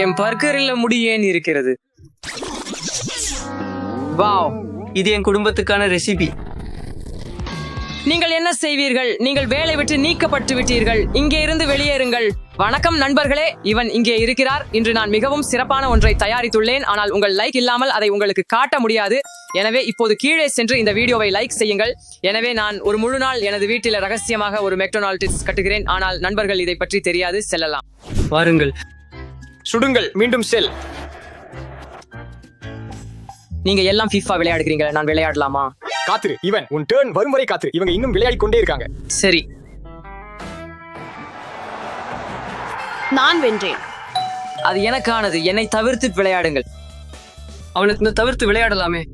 என் பர்கரில் முடியேன் இருக்கிறது? வாவ் இது என் குடும்பத்துக்கான ரெசிபி. நீங்கள் என்ன செய்வீர்கள்? நீங்கள் வேலை விட்டு நீக்கப்பட்டு விட்டீர்கள். இங்கே இருந்து வெளியேறுங்கள். வணக்கம் நண்பர்களே இவன் இங்கே இருக்கிறார். இன்று நான் மிகவும் சிறப்பான ஒன்றை தயாரித்துள்ளேன். ஆனால் உங்கள் லைக் இல்லாமல் அதை உங்களுக்கு காட்ட முடியாது. எனவே இப்போது கீழே சென்று இந்த வீடியோவை லைக் செய்யுங்கள். எனவே நான் ஒரு முழு நாள் எனது வீட்டில் ரகசியமாக ஒரு மெக்டொனால்டிஸ் கட்டுகிறேன். ஆனால் நண்பர்கள் இதை பற்றி தெரியாது. செல்லலாம். வாருங்கள். சுடுங்கள் மீண்டும் செல். நீங்க எல்லாம் FIFA விளையாடுகிறீங்க நான் விளையாடலாமா? காத்திரு இவன் உன் டேர்ன் வரும் வரை காத்திரு. இவங்க இன்னும் விளையாடி கொண்டே இருக்காங்க. சரி. நான் வென்றேன். அது எனக்கானது என்னை தவிர்த்து விளையாடுங்கள். அவனுக்கு இந்த தவிர்த்து விளையாடலாமே.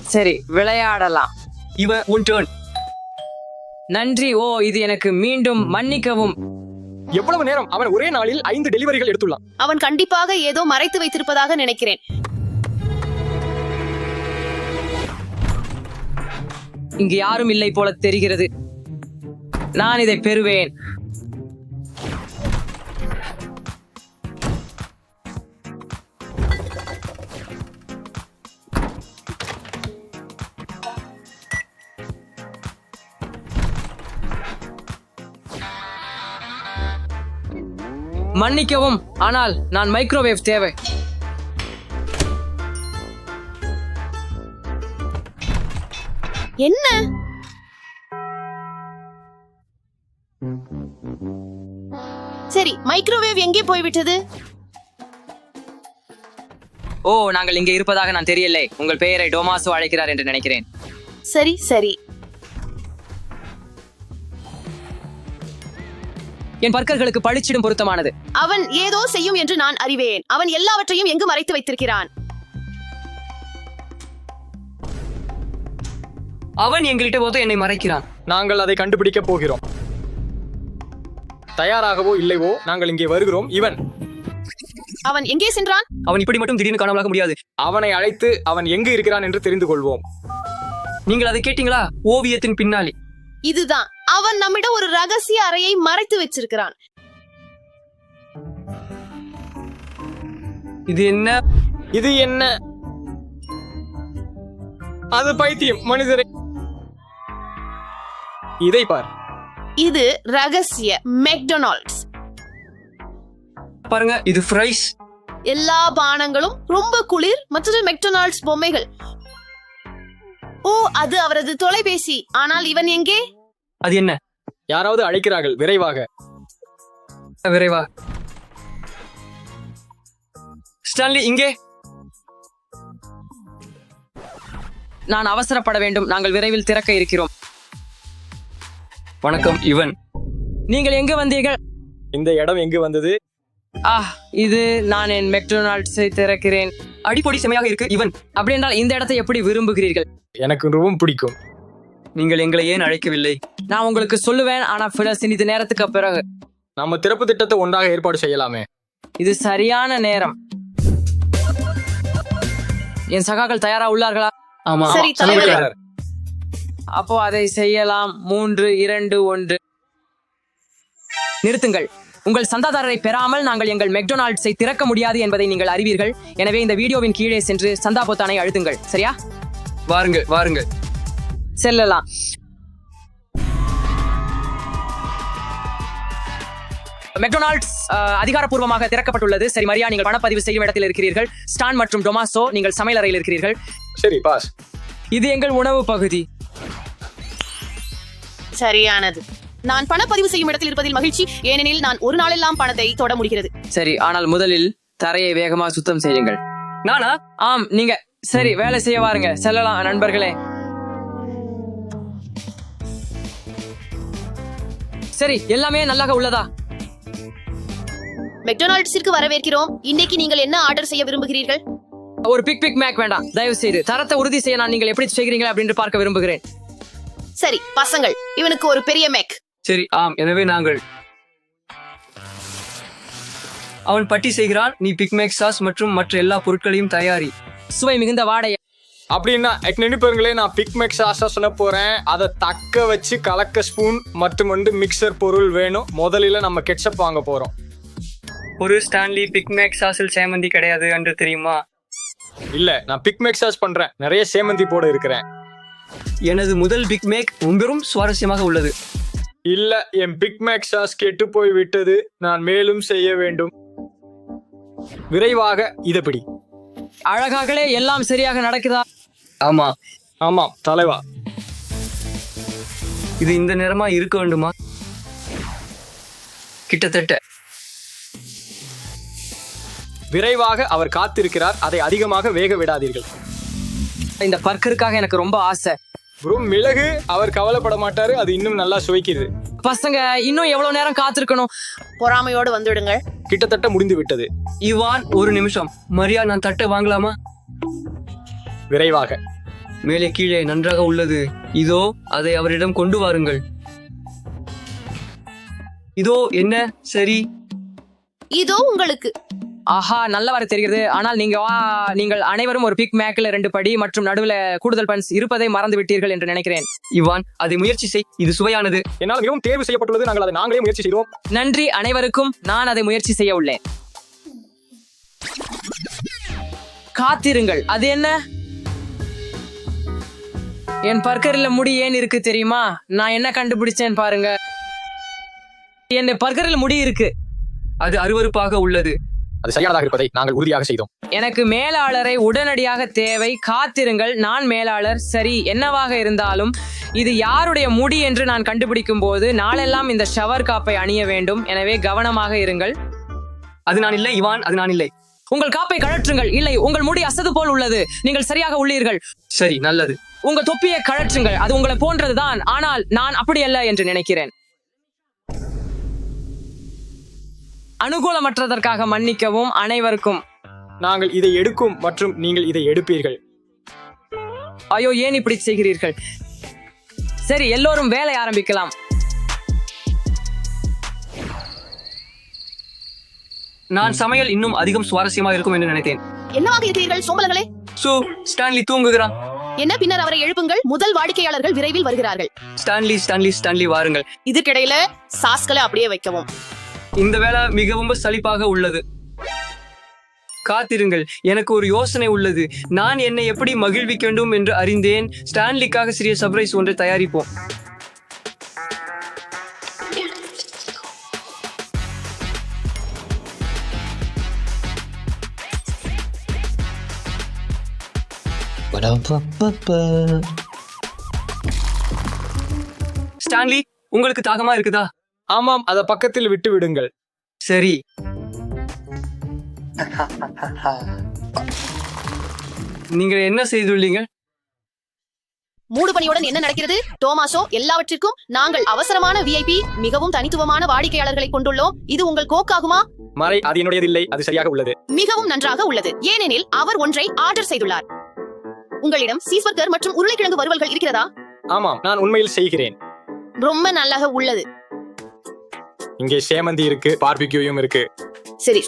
சரி விளையாடலாம். இவன் உன் டேர்ன் நன்றி ஓ இது எனக்கு மீண்டும் மன்னிக்கவும். எவ்வளவு நேரம் அவன் ஒரே நாளில் ஐந்து டெலிவரிகள் எடுத்துள்ளான்? அவன் கண்டிப்பாக ஏதோ மறைத்து வைத்திருப்பதாக நினைக்கிறேன். இங்கு யாரும் இல்லை போல தெரிகிறது. நான் இதை பெறுவேன். மன்னிக்கவும். ஆனால் நான் மைக்ரோவேவ் தேவை. என்ன? சரி மைக்ரோவேவ் எங்கே போய்விட்டது? ஓ நாங்கள் இங்கே இருப்பதாக நான் தெரியலை உங்கள் பெயரை டோமாசோ அழைக்கிறார் என்று நினைக்கிறேன். சரி சரி. என் பற்கர்களுக்கு பளிச்சிடும் பொருத்தமானது. அவன் ஏதோ செய்யும் என்று நான் அறிவேன். அவன் எல்லாவற்றையும் எங்கு மறைத்து வைத்திருக்கிறான். அவன் எங்கள்கிட்ட போது என்னை மறைக்கிறான். நாங்கள் அதை கண்டுபிடிக்க போகிறோம். தயாராகவோ இல்லைவோ நாங்கள் இங்கே வருகிறோம். இவன். அவன் எங்கே சென்றான்? அவன் இப்படி மட்டும் திடீர்னு காணாமலாக முடியாது. அவனை அழைத்து அவன் எங்கு இருக்கிறான் என்று தெரிந்து கொள்வோம். நீங்கள் அதை கேட்டீங்களா? ஓவியத்தின் பின்னாலே. இதுதான். அவன் நம்மிடம் ஒரு ரகசிய அறையை மறைத்து வச்சிருக்கிறான். இது என்ன? இது என்ன? அது பைத்தியம் மனிதரை. இதை பார். இது ரகசிய மெக்டொனால்ட்ஸ். பாருங்க இது ஃப்ரைஸ். எல்லா பானங்களும் ரொம்ப குளிர் மற்றது மெக்டொனால்ட்ஸ் பொம்மைகள். ஓ அது அவரது தொலைபேசி. ஆனால் இவன் எங்கே? அது என்ன? யாராவது அழைக்கிறார்கள் விரைவாக. விரைவா. ஸ்டான்லி இங்கே. நான் அவசரப்பட வேண்டும். நாங்கள் விரைவில் திறக்க இருக்கிறோம். வணக்கம் இவன். நீங்கள் எங்கு வந்தீர்கள்? இந்த இடம் எங்கு வந்தது? ஆ இது நான் என் மெக்டொனால்ட்ஸை திறக்கிறேன். அடிப்பொடி செமையாக இருக்கு இவன். அப்படி என்றால் இந்த இடத்தை எப்படி விரும்புகிறீர்கள்? எனக்கு ரொம்ப பிடிக்கும். நீங்கள் எங்களை ஏன் அழைக்கவில்லை? நான் உங்களுக்கு சொல்லுவேன் ஆனா பிற சிறிது நேரத்துக்கு பிறகு. நம்ம திறப்பு திட்டத்தை ஒன்றாக ஏற்பாடு செய்யலாமே. இது சரியான நேரம். என் சகாக்கள் தயாரா உள்ளார்களா? ஆமா சரி, தலைவர். சமையல்காரர், அப்போ அதை செய்யலாம். மூன்று இரண்டு ஒன்று. நிறுத்துங்கள். உங்கள் சந்தாதாரரை பெறாமல் நாங்கள் எங்கள் மெக்டொனால்ட்ஸை திறக்க முடியாது என்பதை நீங்கள் அறிவீர்கள். எனவே இந்த வீடியோவின் கீழே சென்று சந்தா பொத்தானை அழுத்துங்கள். சரியா? வாருங்கள் வாருங்கள் செல்லலாம். மெக்டொனால்ட்ஸ் அஹ், அதிகாரப்பூர்வமாக திறக்கப்பட்டுள்ளது. சரி மரியா நீங்கள் பணப்பதிவு செய்யும் இடத்தில் இருக்கிறீர்கள். ஸ்டான் மற்றும் டொமாசோ நீங்கள் சமையல் அறையில் இருக்கிறீர்கள். சரி பாஸ். இது எங்கள் உணவு பகுதி. சரியானது. நான் பணப்பதிவு செய்யும் இடத்தில் இருப்பதில் மகிழ்ச்சி. ஏனெனில் நான் ஒரு நாளெல்லாம் பணத்தை தொட முடிகிறது. சரி ஆனால் முதலில் தரையை வேகமா சுத்தம் செய்யுங்கள். நானா? ஆம் நீங்க. சரி வேலை செய்ய வாருங்க. செல்லலாம் நண்பர்களே. சரி எல்லாமே நல்லாக உள்ளதா? மெக்டொனால்ட்ஸிற்கு வரவேற்கிறோம். இன்னைக்கு நீங்கள் என்ன ஆர்டர் செய்ய விரும்புகிறீர்கள்? ஒரு பிக் பிக் மேக் வேண்டாம். தயவு செய்து தரத்தை உறுதி செய்ய நான் நீங்கள் எப்படி செய்கிறீங்க அப்படின்னு பார்க்க விரும்புகிறேன். சரி பசங்கள் இவனுக்கு ஒரு பெரிய மேக். சரி ஆம். எனவே நாங்கள் அவன் பட்டி செய்கிறான். நீ பிக்மேக் சாஸ் மற்றும் மற்ற எல்லா பொருட்களையும் தயாரி. சுவை மிகுந்த வாடை. அப்படின்னா நினைப்பாருங்களே நான் பிக்மெக் சாஸா சொன்ன போறேன். அதை தக்க வச்சு கலக்க ஸ்பூன் மற்றும் வந்து மிக்சர் பொருள் வேணும். முதலில் நம்ம கெட்சப் வாங்க போறோம். ஒரு ஸ்டான்லி பிக்மேக் சாஸில் சேமந்தி கிடையாது என்று தெரியுமா? இல்ல நான் பிக் மெக்ஸாஸ் பண்றேன். நிறைய சேமந்தி போட இருக்கிறேன். எனது முதல் பிக்மேக் ரொம்பவும் சுவாரஸ்யமாக உள்ளது. இல்ல என் பிக் மேக்ஸாஸ் கெட்டு போய் விட்டது நான் மேலும் செய்ய வேண்டும். விரைவாக இதை பிடி. அழகாகலே எல்லாம் சரியாக நடக்குதா? ஆமா. ஆமாம் தலைவா. இது இந்த நேரமா இருக்க வேண்டுமா? கிட்டத்தட்ட. விரைவாக அவர் காத்திருக்கிறார். அதை அதிகமாக வேக விடாதீர்கள். இந்த பர்க்கருக்காக எனக்கு ரொம்ப ஆசை. ப்ரோ மிளகு அவர் கவலைப்பட மாட்டாரு அது இன்னும் நல்லா சுவைக்குது. பசங்க இன்னும் எவ்வளவு நேரம் காத்திருக்கணும்? பொறாமையோடு வந்துடுங்கள் கிட்டத்தட்ட முடிந்து விட்டது. இவான் ஒரு நிமிஷம். மரியா நான் தட்டை வாங்கலாமா? விரைவாக. மேலே கீழே நன்றாக உள்ளது. இதோ அதை அவரிடம் கொண்டு வாருங்கள். இதோ என்ன? சரி. இதோ உங்களுக்கு. ஆஹா நல்ல வர தெரிகிறது. ஆனால் நீங்க வா நீங்கள் அனைவரும் ஒரு பிக் மேக்ல ரெண்டு படி மற்றும் நடுவுல கூடுதல் பன்ஸ் இருப்பதை மறந்து விட்டீர்கள் என்று நினைக்கிறேன். இவான் அதை முயற்சி செய். இது சுவையானது. என்னால் மிகவும் தேர்வு செய்யப்பட்டுள்ளது. நாங்கள் அதை நாங்களே முயற்சி செய்தோம் நன்றி அனைவருக்கும். நான் அதை முயற்சி செய்ய உள்ளேன். காத்திருங்கள். அது என்ன? என் பர்கரில் முடி ஏன் இருக்கு தெரியுமா? நான் என்ன கண்டுபிடிச்சேன் பாருங்க. என் பர்கரில் முடி இருக்கு. அது அருவருப்பாக உள்ளது. அது சரியானதாக இருப்பதை நாங்கள் உறுதியாக செய்தோம். எனக்கு மேலாளரை உடனடியாக தேவை. காத்திருங்கள் நான் மேலாளர். சரி என்னவாக இருந்தாலும் இது யாருடைய முடி என்று நான் கண்டுபிடிக்கும் போது நாளெல்லாம் இந்த ஷவர் காப்பை அணிய வேண்டும். எனவே கவனமாக இருங்கள். அது நான் இல்லை இவான் அது நான் இல்லை. உங்கள் காப்பை கழற்றுங்கள். இல்லை உங்கள் முடி அசது போல் உள்ளது. நீங்கள் சரியாக உள்ளீர்கள். சரி நல்லது. உங்க தொப்பியை கழற்றுங்கள். அது உங்களை போன்றதுதான். ஆனால் நான் அப்படி அல்ல என்று நினைக்கிறேன். அனுகூலமற்றதற்காக மன்னிக்கவும் அனைவருக்கும். நாங்கள் இதை எடுக்கும் மற்றும் நீங்கள் இதை எடுப்பீர்கள். ஐயோ ஏன் இப்படி செய்கிறீர்கள்? சரி எல்லோரும் வேலை ஆரம்பிக்கலாம். நான் சமையல் இன்னும் அதிகம் சுவாரஸ்யமா இருக்கும் என்று நினைத்தேன். என்னவாக இருக்கிறீர்கள் சோம்பலங்களே? So Stanley தூங்குகிறான். என்ன பின்னர் அவரை எழுப்புங்கள்? முதல் வாடிக்கையாளர்கள் விரைவில் வருகிறார்கள். ஸ்டான்லி ஸ்டான்லி ஸ்டான்லி வாருங்கள். இதுக்கிடையில சாஸ்களை அப்படியே வைக்கவும். இந்த வேலை மிகவும் சலிப்பாக உள்ளது. காத்திருங்கள் எனக்கு ஒரு யோசனை உள்ளது. நான் என்னை எப்படி மகிழ்விக்க வேண்டும் என்று அறிந்தேன். ஸ்டான்லிக்காக சிறிய சர்ப்ரைஸ் ஒன்றை தயாரிப்போம். ஸ்டான்லி உங்களுக்கு தாகமா இருக்குதா? ஆமாம் அதை பக்கத்தில் விட்டு விடுங்கள். சரி. நீங்கள் என்ன செய்துள்ளீங்க மூடுபனியுடன் என்ன நடக்கிறது? டோமாசோ எல்லாவற்றிற்கும் நாங்கள் அவசரமான விஐபி மிகவும் தனித்துவமான வாடிக்கையாளர்களை கொண்டுள்ளோம். இது உங்கள் கோக்காகுமா? மறை அது என்னுடையதில்லை அது சரியாக உள்ளது. மிகவும் நன்றாக உள்ளது. ஏனெனில் அவர் ஒன்றை ஆர்டர் செய்துள்ளார். உங்களிடம் சீஸ்பர்கர் மற்றும் உருளைக்கிழங்கு வறுவல்கள் இருக்கிறதா? ஆமாம் நான் உண்மையில் செய்கிறேன். ரொம்ப நல்லாக உள்ளது. இங்கே சேமந்தி இருக்கு பார்பிக்யூயும் இருக்கு. சரி.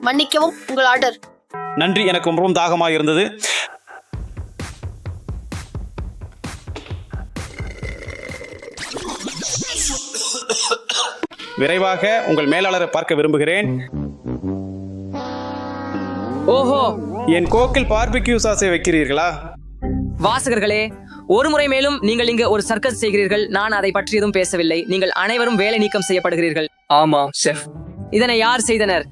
மன்னிக்கவும் உங்கள் ஆர்டர் நன்றி எனக்கு ரொம்பவும் தாகமாக இருந்தது. விரைவாக உங்கள் மேலாளரை பார்க்க விரும்புகிறேன். ஓஹோ. என் கோக்கில் பார்பிக்யூ சாஸை வைக்கிறீர்களா? வாசகர்களே ஒரு முறை மேலும் நீங்கள் இங்கு ஒரு சர்க்கஸ் செய்கிறீர்கள். நான் அதை பற்றி எதுவும் பேசவில்லை. நீங்கள் அனைவரும் வேலை நீக்கம் செய்யப்படுகிறீர்கள். ஆமா செஃப் இதனை யார் செய்தனர்?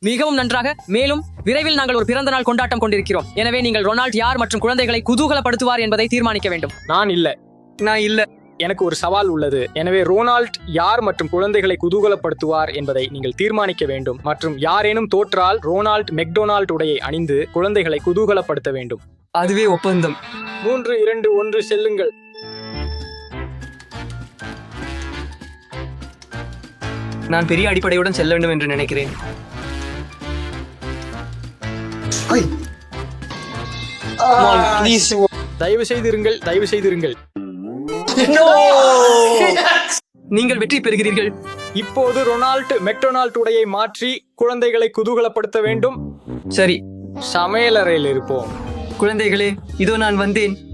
மிகவும் நன்றாக மேலும் விரைவில் நாங்கள் ஒரு பிறந்த நாள் கொண்டாட்டம் கொண்டிருக்கிறோம். எனவே நீங்கள் ரொனால்ட் யார் மற்றும் குழந்தைகளை குதூகலப்படுத்துவார் என்பதை தீர்மானிக்க வேண்டும். நான் இல்ல. நான் இல்ல. எனக்கு ஒரு சவால் உள்ளது. எனவே ரோனால்ட் யார் மற்றும் குழந்தைகளை குதூகலப்படுத்துவார் என்பதை நீங்கள் தீர்மானிக்க வேண்டும். மற்றும் யாரேனும் தோற்றால் ரோனால்ட் மெக்டொனால்ட் உடையை அணிந்து குழந்தைகளை குதூகலப்படுத்த வேண்டும். அதுவே ஒப்பந்தம். மூன்று இரண்டு ஒன்று செல்லுங்கள். நான் பெரிய அடிப்படையுடன் செல்ல வேண்டும் என்று நினைக்கிறேன். தயவு செய்திருங்கள் தயவு செய்திருங்கள். நீங்கள் வெற்றி பெறுகிறீர்கள். இப்போது ரொனால்ட் மெக்டொனால்ட் உடையை மாற்றி குழந்தைகளை குதூகலப்படுத்த வேண்டும். சரி. சமையலறையில் இருப்போம். குழந்தைகளே இதோ நான் வந்தேன்.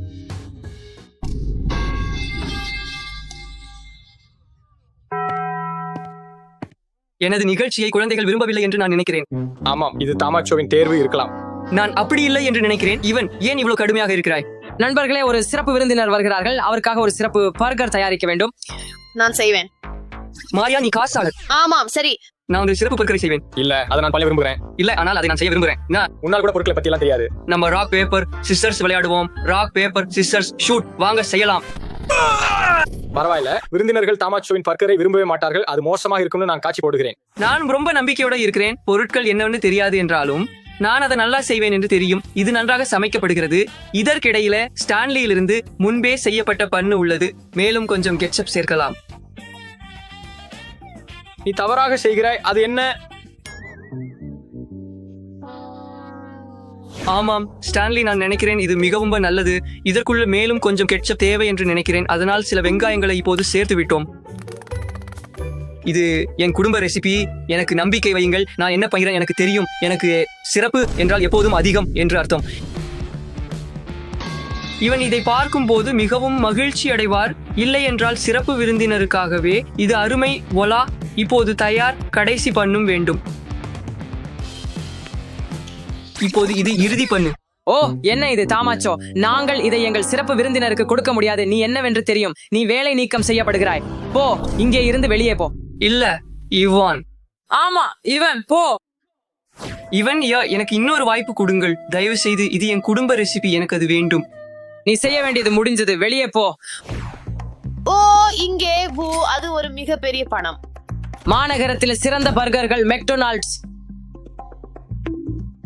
எனது நிகழ்ச்சியை குழந்தைகள் விரும்பவில்லை என்று நான் நினைக்கிறேன். ஆமாம் இது தாமாச்சோவின் தேர்வு இருக்கலாம். நான் அப்படி இல்லை என்று நினைக்கிறேன். இவன் ஏன் இவ்வளவு கடுமையாக இருக்கிறாய்? நண்பர்களே ஒரு சிறப்பு விருந்தினர் வருகிறார்கள். அவருக்காக ஒரு சிறப்பு பர்கர் தயாரிக்க வேண்டும். நான் செய்வேன். மாரியா நீ காசாளர். ஆமாம் சரி. நான் ஒரு சிறப்பு பொருட்களை செய்வேன். இல்ல அதை நான் பண்ண விரும்புகிறேன். இல்ல ஆனால் அதை நான் செய்ய விரும்புகிறேன். நான் உன்னால் கூட பொருட்களை பத்தி எல்லாம் தெரியாது. நம்ம ராக் பேப்பர் சிஸ்டர்ஸ் விளையாடுவோம். ராக் பேப்பர் சிஸ்டர்ஸ் ஷூட் வாங்க செய்யலாம். பரவாயில்ல. விருந்தினர்கள் தாமாச்சோவின் பர்க்கரை விரும்பவே மாட்டார்கள். அது மோசமாக இருக்கும்னு நான் காட்சி போடுகிறேன். நான் ரொம்ப நம்பிக்கையோட இருக்கிறேன். பொருட்கள் என்னவென்னு தெரியாது என்றாலும் நான் அதை நல்லா செய்வேன் என்று தெரியும். இது நன்றாக சமைக்கப்படுகிறது. இதற்கிடையில ஸ்டான்லியிலிருந்து முன்பே செய்யப்பட்ட பண்ணு உள்ளது. மேலும் கொஞ்சம் கெட்சப் சேர்க்கலாம். நீ தவறாக செய்கிறாய் அது என்ன? ஆமாம் ஸ்டான்லி நான் நினைக்கிறேன் இது மிகவும் நல்லது. இதற்குள்ள மேலும் கொஞ்சம் கெட்சப் தேவை என்று நினைக்கிறேன். அதனால் சில வெங்காயங்களை இப்போது சேர்த்து விட்டோம். இது என் குடும்ப ரெசிபி எனக்கு நம்பிக்கை வையுங்கள். நான் என்ன பண்கிறேன் எனக்கு தெரியும். எனக்கு சிறப்பு என்றால் எப்போதும் அதிகம் என்று அர்த்தம். இவன் இதை பார்க்கும்போது மிகவும் மகிழ்ச்சி அடைவார். இல்லை என்றால் சிறப்பு விருந்தினருக்காகவே இது அருமை. ஒலா இப்போது தயார் கடைசி பண்ணும் வேண்டும். இப்போது இது இறுதி பண்ணு. ஓ என்ன இது தாமாச்சோ? நாங்கள் இதை எங்கள் சிறப்பு விருந்தினருக்கு கொடுக்க முடியாது. நீ என்னவென்று தெரியும். நீ வேலை நீக்கம் செய்யப்படுகிறாய். போ இங்கே இருந்து வெளியே போ. இல்ல இவான். ஆமா இவன் போ. இவன் யா எனக்கு இன்னொரு வாய்ப்பு கொடுங்கள். தயவு செய்து இது என் குடும்ப ரெசிபி எனக்கு அது வேண்டும். நீ செய்ய வேண்டியது முடிஞ்சது. வெளியே போ. ஓ இங்கே ஓ அது ஒரு மிகப்பெரிய பணம். மாநகரத்தில் சிறந்த பர்கர்கள் மெக்டொனால்ட்ஸ்.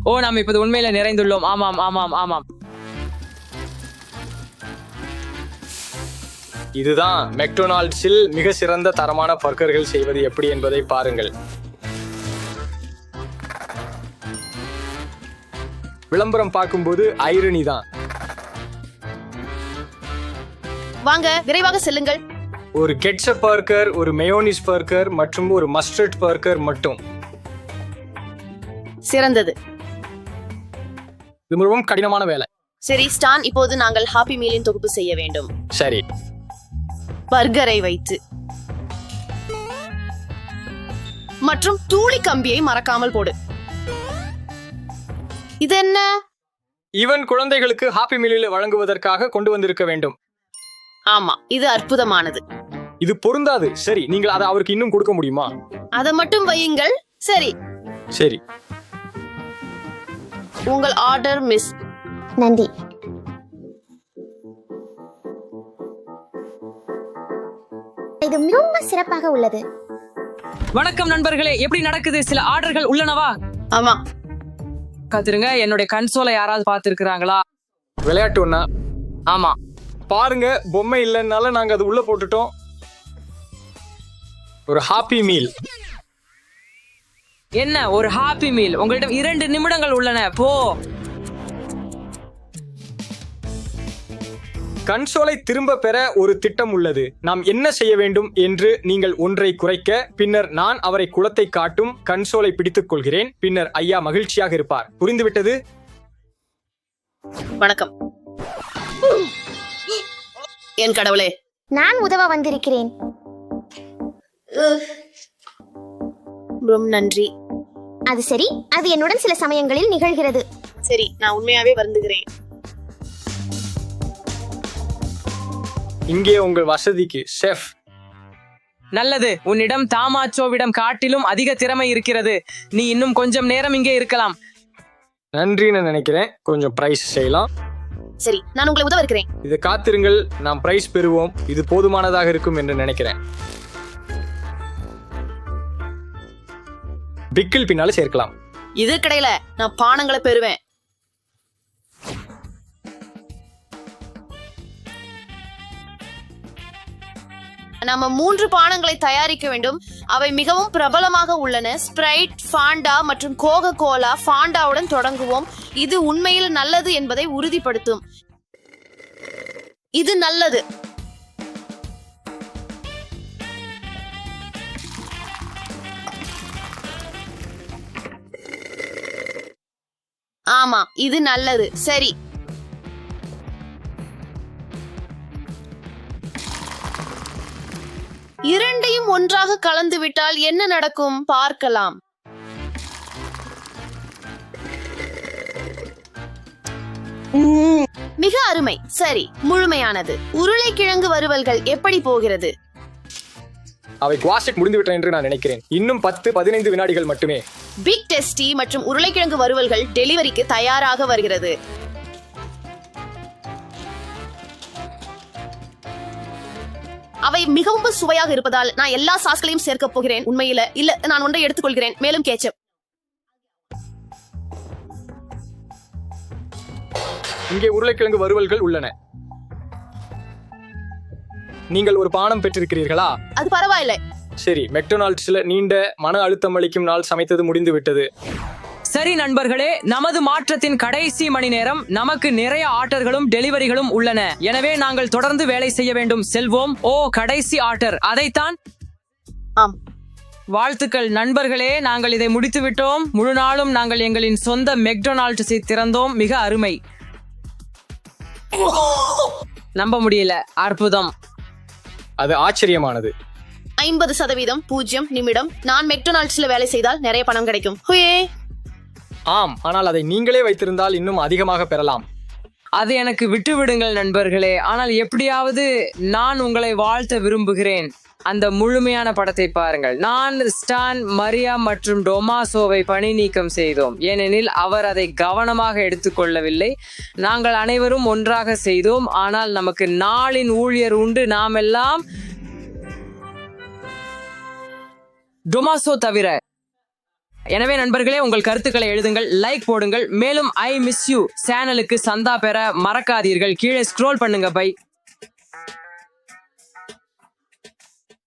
ஓ நாம் இப்போது உண்மையில நிறைந்துள்ளோம். ஆமாம் ஆமாம் ஆமாம். இதுதான் மெக்டொனால்ட்ஸில் மிக சிறந்த தரமான பர்கர்கள் செய்வது எப்படி என்பதை பாருங்கள். விளம்பரம் பார்க்கும்போது ஐரணி தான். வாங்க விரைவாக செல்லுங்கள். ஒரு கெட்சப் பர்கர் ஒரு மேயோனிஸ் பர்கர் மற்றும் ஒரு மஸ்டர்ட் பர்கர் மட்டும். சிறந்தது. இது மிகவும் கடினமான வேலை. சரி ஸ்டான் இப்போது நாங்கள் ஹாப்பி மீலின் தொகுப்பு செய்ய வேண்டும். சரி. பர்கரை வைத்து. மற்றும் தூளி கம்பியை மறக்காமல் போடு. இது என்ன? இவன் குழந்தைகளுக்கு ஹாப்பி மீலில் வழங்குவதற்காக கொண்டு வந்திருக்க வேண்டும். ஆமா இது அற்புதமானது. இது பொருந்தாது. சரி நீங்கள் அதை அவருக்கு இன்னும் கொடுக்க முடியுமா? அதை மட்டும் வையுங்கள். சரி. சரி. உங்கள் ஆர்டர் மிஸ் நன்றி. இது ரொம்ப சிறப்பாக உள்ளது. வணக்கம் நண்பர்களே எப்படி நடக்குது? சில ஆர்டர்கள் உள்ளனவா? ஆமா. காத்திருங்க என்னுடைய கன்சோலை யாராவது பார்த்திருக்கிறாங்களா? விளையாட்டு ஒண்ணா? ஆமா. பாருங்க பொம்மை இல்லைன்னால நாங்க அது உள்ள போட்டுட்டோம். ஒரு ஹாப்பி மீல் என்ன ஒரு ஹாப்பி மீல் உங்களிடம் இரண்டு நிமிடங்கள் உள்ளன. போ. கன்சோலை திரும்ப பெற ஒரு திட்டம் உள்ளது. நாம் என்ன செய்ய வேண்டும் என்று நீங்கள் ஒன்றை குறைக்க பின்னர் நான் அவரை குளத்தை காட்டும் கன்சோலை பிடித்துக் கொள்கிறேன். பின்னர் ஐயா மகிழ்ச்சியாக இருப்பார். புரிந்துவிட்டது? வணக்கம். என் கடவுளே. நான் உதவ வந்திருக்கிறேன். ரொம்ப நன்றி. அது சரி அது என்னுடன் சில சமயங்களில் நிகழ்கிறது. சரி நான் உண்மையாவே வருந்துகிறேன். இங்கே உங்கள் வசதிக்கு செஃப். நல்லது உன்னிடம் தாமாச்சோவிடம் காட்டிலும் அதிக திறமை இருக்கிறது. நீ இன்னும் கொஞ்சம் நேரம் இங்கே இருக்கலாம். நன்றின்னு நினைக்கிறேன். கொஞ்சம் பிரைஸ் செய்யலாம். சரி நான் உங்களை உதவ இருக்கிறேன். இது காத்திருங்கள் நாம் பிரைஸ் பெறுவோம். இது போதுமானதாக இருக்கும் என்று நினைக்கிறேன். பிக்கில் பின்னால சேர்க்கலாம். இது கிடையில நான் பானங்களை பெறுவேன். நம்ம மூன்று பானங்களை தயாரிக்க வேண்டும். அவை மிகவும் பிரபலமாக உள்ளன. ஸ்ப்ரைட் ஃபாண்டா மற்றும் கோகோ கோலா ஃபாண்டாவுடன் தொடங்குவோம். இது உண்மையில் நல்லது என்பதை உறுதிப்படுத்தும். இது நல்லது. ஆமா இது நல்லது. சரி. இரண்டையும் ஒன்றாக கலந்துவிட்டால் என்ன நடக்கும்? பார்க்கலாம். மிக அருமை. சரி முழுமையானது. உருளைக்கிழங்கு வறுவல்கள் எப்படி போகிறது? அவை குவாசெட் முடிந்துவிட்டன என்று நான் நினைக்கிறேன். இன்னும் பத்து பதினைந்து வினாடிகள் மட்டுமே. பிக் டெஸ்டி மற்றும் உருளைக்கிழங்கு வறுவல்கள் டெலிவரிக்கு தயாராக வருகிறது. அவை மிகவும் சுவையாக இருப்பதால் நான் எல்லா சாஸ்களையும் சேர்க்க போகிறேன். உண்மையில இல்ல நான் ஒன்றை எடுத்துக்கொள்கிறேன். மேலும் கேச்சப் இங்கே உருளைக்கிழங்கு வறுவல்கள் உள்ளன. நீங்கள் ஒரு பானம் பெற்றிருக்கிறீர்களா? அது பரவாயில்லை. சரி மெக்டொனால்ட்ஸ்ல நீண்ட மன அழுத்தம் அளிக்கும் நாள் சமைத்தது முடிந்து விட்டது சரி நண்பர்களே நமது மாற்றத்தின் கடைசி மணி நேரம். நமக்கு நிறைய ஆர்டர்களும் டெலிவரிகளும் உள்ளன. எனவே நாங்கள் தொடர்ந்து வேலை செய்ய வேண்டும். செல்வோம். ஓ கடைசி ஆர்டர். அதைத்தான் ஆம். வாழ்த்துக்கள் நண்பர்களே. நாங்கள் இதை முடித்து விட்டோம் முழு நாளும் நாங்கள் எங்களின் சொந்த மெக்டொனால்ட்ஸை திறந்தோம். மிக அருமை. நம்ப முடியல. அற்புதம். அது ஆச்சரியமானது. ஐம்பது சதவீதம் பூஜ்ஜியம் நிமிடம். நான் மெக்டொனால்ட்ஸ்ல வேலை செய்தால் நிறைய பணம் கிடைக்கும். ஹுயே. ஆம் ஆனால் அதை நீங்களே வைத்திருந்தால் இன்னும் அதிகமாக பெறலாம். அது எனக்கு விட்டு விடுங்கள் நண்பர்களே. ஆனால் எப்படியாவது நான் உங்களை வாழ்த்த விரும்புகிறேன். அந்த முழுமையான படத்தை பாருங்கள். நான் ஸ்டான் மரியா மற்றும் டொமாசோவை பணி நீக்கம் செய்தோம். ஏனெனில் அவர் அதை கவனமாக எடுத்துக்கொள்ளவில்லை நாங்கள் அனைவரும் ஒன்றாக செய்தோம். ஆனால் நமக்கு நாளின் ஊழியர் உண்டு. நாம் எல்லாம் டொமாசோ தவிர. எனவே நண்பர்களே உங்கள் கருத்துக்களை எழுதுங்கள் லைக் போடுங்கள். மேலும் ஐ மிஸ் யூ சேனலுக்கு சந்தா பெற மறக்காதீர்கள். கீழே ஸ்க்ரோல் பண்ணுங்க பை